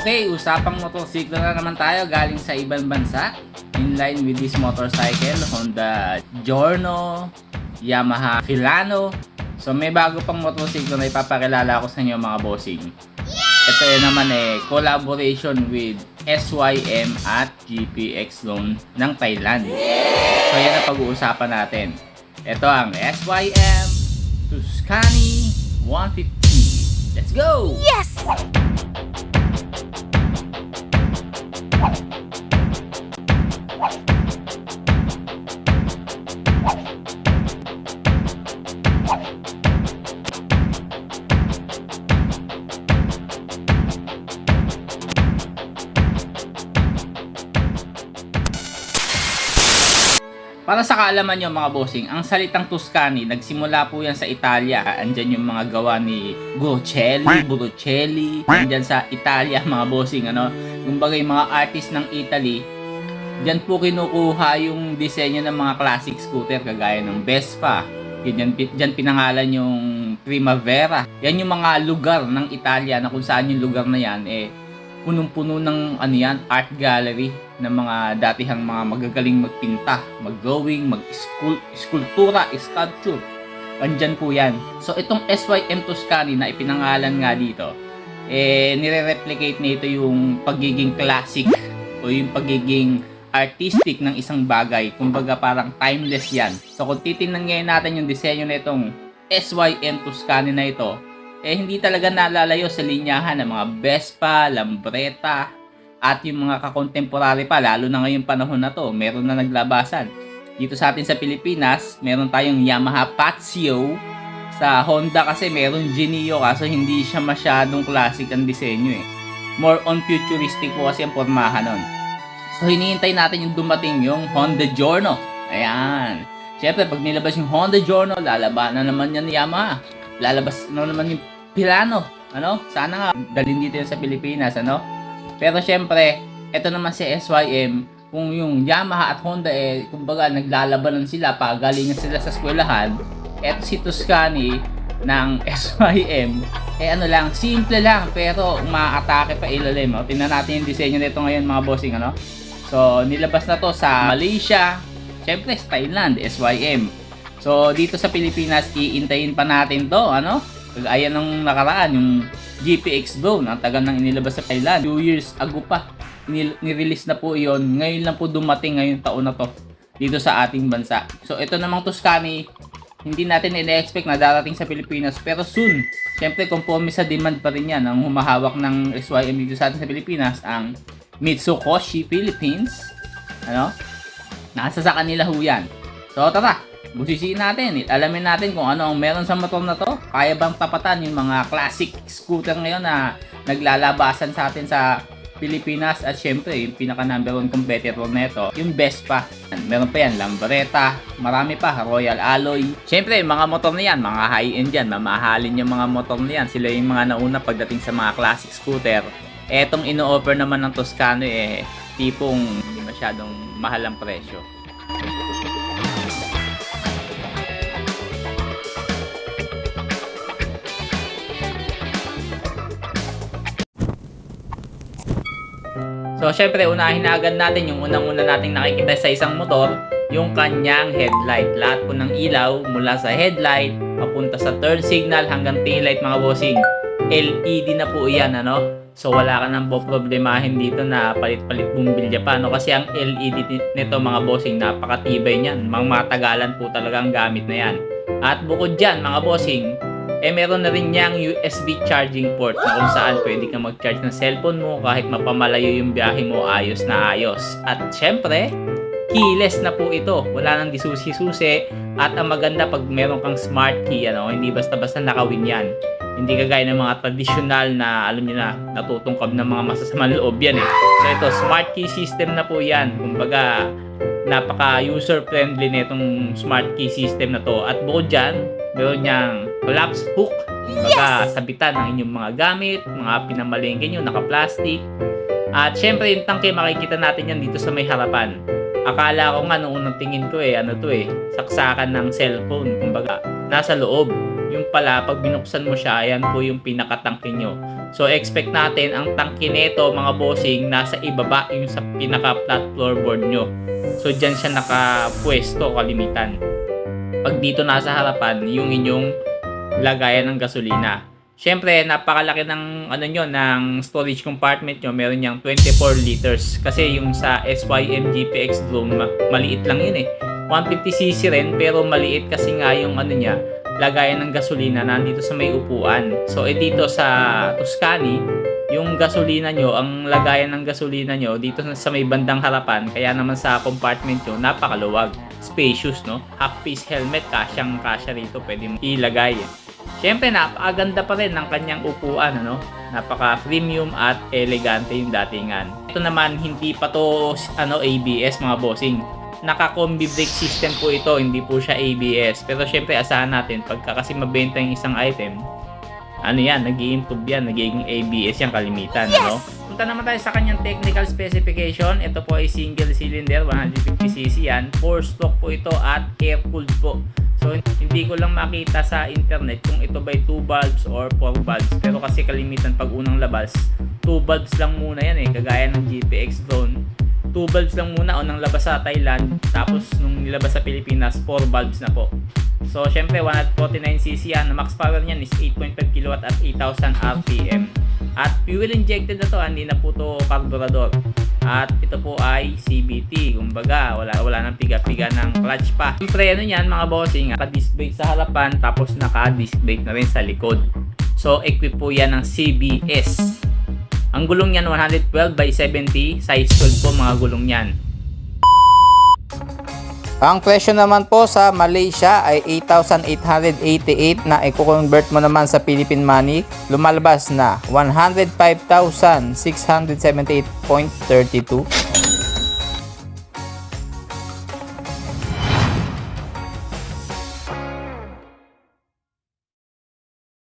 Okay, usapang motorsiklo na naman tayo galing sa ibang bansa. In line with this motorcycle, Honda Giorno, Yamaha Filano. So may bago pang motorsiklo na ipapakilala ko sa inyo mga bossing. Ito yun naman eh, collaboration with SYM at GPX Loan ng Thailand. So yan ang pag-uusapan natin. Ito ang SYM Tuscany 150. Let's go! Yes! you Para sa kaalaman nyo mga bossing, ang salitang Tuscany, nagsimula po yan sa Italia. Andyan yung mga gawa ni Gocelli, Burucelli. Andyan sa Italia mga bossing, ano. Yung bagay mga artist ng Italy, Diyan po kinukuha yung disenyo ng mga classic scooter kagaya ng Vespa. Diyan, diyan pinangalan yung Primavera. Yan yung mga lugar ng Italia na kung saan yung lugar na yan eh punong-puno ng ano yan, art gallery ng mga datihang mga magagaling magpinta, mag-drawing, mag-skulptura, sculpture. Andyan po yan. So itong SYM Tuscany na ipinangalan nga dito, eh nire-replicate nito yung pagiging classic o yung pagiging artistic ng isang bagay. Kumbaga parang timeless yan. So kung titingnan ngayon natin yung disenyo na itong SYM Tuscany na ito, eh hindi talaga nalalayo sa linyahan ng mga Vespa, Lambretta, at yung mga kakontemporary pa, lalo na ngayong panahon na to, meron na naglabasan. Dito sa atin sa Pilipinas, meron tayong Yamaha Patio. Sa Honda kasi meron Genio kaso hindi siya masyadong classic ang disenyo eh. More on futuristic po kasi ang pormahan nun. So hinihintay natin yung dumating yung Honda Giorno. Ayan. Siyempre, pag nilabas yung Honda Giorno, lalaban na naman yan ni Yamaha. Lalabas na naman yung Pilano. Ano? Sana nga dalhin dito yan sa Pilipinas, ano? Pero syempre, ito naman si SYM, kung yung Yamaha at Honda eh, kumbaga naglalabanan sila, pagalingan sila sa eskwelahan, eto si Tuscany ng SYM, eh ano lang, simple lang, pero umaatake pa ilalim. O, tingnan natin yung disenyo nito ngayon mga bossing, ano? So, nilabas na to sa Malaysia, syempre sa Thailand, SYM. So, dito sa Pilipinas, iintayin pa natin to, ano? Kagaya ng nakaraan, yung GPX Zone, ang tagal nang inilabas sa Thailand. 2 years ago pa, nirelease na po yon Ngayon lang po dumating ngayong taon na to dito sa ating bansa. So, ito namang Tuscany, hindi natin ina-expect na darating sa Pilipinas, pero soon, syempre conforme sa demand pa rin yan, ang humahawak ng SYM dito sa atin sa Pilipinas, ang Mitsukoshi Philippines, ano? Nasa sa kanila ho yan. So tara, busisiin natin. Alamin natin kung ano ang meron sa motor na to. Kaya bang tapatan yung mga classic scooter ngayon na naglalabasan sa atin sa Pilipinas at syempre yung pinaka number one competitor nito, yung Vespa. Meron pa yan, Lambretta, marami pa, Royal Alloy. Syempre, mga motor na yan, mga high-end yan, mamahalin yung mga motor na yan. Sila yung mga nauna pagdating sa mga classic scooter. Etong ino-offer naman ng Toscano eh, tipong hindi masyadong mahal ang presyo. So, syempre, unahin na agad natin yung unang-una nating nakikita sa isang motor, yung kanyang headlight. Lahat po ng ilaw mula sa headlight, papunta sa turn signal hanggang tail light mga bossing. LED na po yan, ano? So, wala ka nang problemahin dito na palit-palit bumbilya pa, no? Kasi ang LED nito mga bossing, napakatibay niyan. Mga matagalan po talaga ang gamit na yan. At bukod dyan, mga bossing, eh meron na rin niyang USB charging port na kung saan pwede kang mag-charge ng cellphone mo kahit mapamalayo yung biyahe mo ayos na ayos. At syempre, keyless na po ito. Wala nang disusi-susi at ang maganda pag meron kang smart key, ano, hindi basta-basta nakawin yan. Hindi kagaya ng mga traditional na alam niyo na natutungkab ng mga masasamang loob yan eh. So ito, smart key system na po yan. Kumbaga, napaka user friendly nitong smart key system na to. At bukod dyan, meron niyang collapse hook. Kumbaga, sabitan ng inyong mga gamit, mga pinamalengke nyo, naka-plastic. At syempre, yung tangke, makikita natin yan dito sa may harapan. Akala ko nga, noong unang tingin ko eh, ano to eh, saksakan ng cellphone. Kumbaga, nasa loob. yung pala, pag binuksan mo siya, ayan po yung pinakatangke nyo. So, expect natin ang tangke nito, mga bossing, nasa ibaba yung sa pinaka-flat floorboard nyo. So, dyan siya nakapwesto kalimitan. Pag dito nasa harapan, yung inyong lagayan ng gasolina. Siyempre, napakalaki ng ano nyo, ng storage compartment nyo. Meron niyang 24 liters. Kasi yung sa SYM GPX ma- maliit lang yun eh. 150cc rin, pero maliit kasi nga yung ano niya, lagayan ng gasolina nandito sa may upuan. So, eh dito sa Tuscany, yung gasolina nyo, ang lagayan ng gasolina nyo dito sa may bandang harapan, kaya naman sa compartment nyo, napakaluwag. Spacious, no? Half piece helmet, kasyang kasya rito, pwede mo ilagay. Siyempre, napakaganda pa rin ng kanyang upuan, ano? Napaka-premium at elegante yung datingan. Ito naman, hindi pa to ano, ABS, mga bossing. Naka-combi brake system po ito, hindi po siya ABS. Pero syempre, asahan natin, pagka kasi mabenta yung isang item, ano yan, nag improve yan, nagiging ABS yan kalimitan, ano? Punta naman tayo sa kanyang technical specification. Ito po ay single cylinder, 150cc yan. 4 stroke po ito at air-cooled po. So, hindi ko lang makita sa internet kung ito ba 2 bulbs or 4 bulbs. Pero kasi kalimitan pag unang labas, 2 bulbs lang muna yan eh, kagaya ng GPX drone. 2 bulbs lang muna unang labas sa Thailand, tapos nung nilabas sa Pilipinas, 4 bulbs na po. So, syempre, 149cc yan. Max power niyan is 8.5 kW at 8,000 RPM. At fuel injected na to, hindi na po to carburetor. At ito po ay CBT. Kumbaga, wala, wala nang piga-piga ng clutch pa. Yung preno niyan, mga bossing, naka-disc brake sa harapan, tapos naka-disc brake na rin sa likod. So, equip po yan ng CBS. Ang gulong niyan, 112 by 70. Size 12 po mga gulong niyan. Ang presyo naman po sa Malaysia ay 8,888 na i-convert mo naman sa Philippine money, lumalabas na 105,678.32.